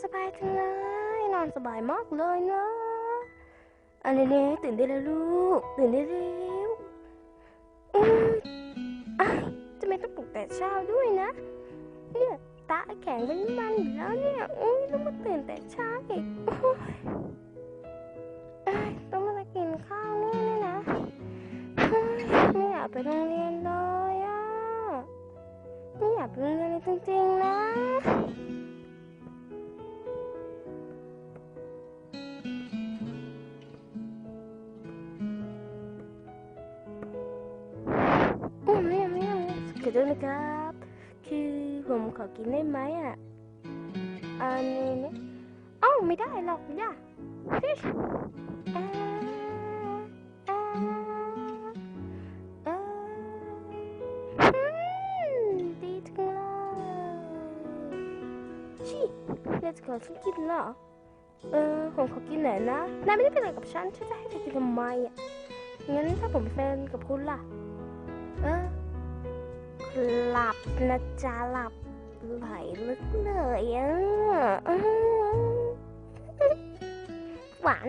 สบายจังเลย นอนสบายมากเลยเนาะอันนี้ตื่นได้แล้วลูก ตื่นได้เร็วอืมอ้จะไม่ต้องปลุกแต่เช้าด้วยนะ เนี่ยตาแข็งเป็นมันอปแล้วเนี่ยอุ้ยต้องมาตื่นแต่เช้าอีกต้องมากินข้าวนี่นนี่นะไม่อยากไปโรงเรียนเลยอะไม่อยากไปโรงเรียนเลยจริงๆนะ ขอโทษนะครับ คือผมขอกินได้ไหมอะ อันนี้เนี่ยอ้าวไม่ได้หรอกย่าฟิชอ่าอ่าอ่าอืมดีจังเลยชิอยากจะขอฉันกินเหรอเออผมขอกินหน่อยนะ นายไม่ได้เป็นอะไรกับฉัน ฉันจะให้เธอกินทำไมอะ งั้นถ้าผมเป็นแฟนกับคุณล่ะ เออ หลับนะจ๊ะหลับไหลลึกเลยอะหวาน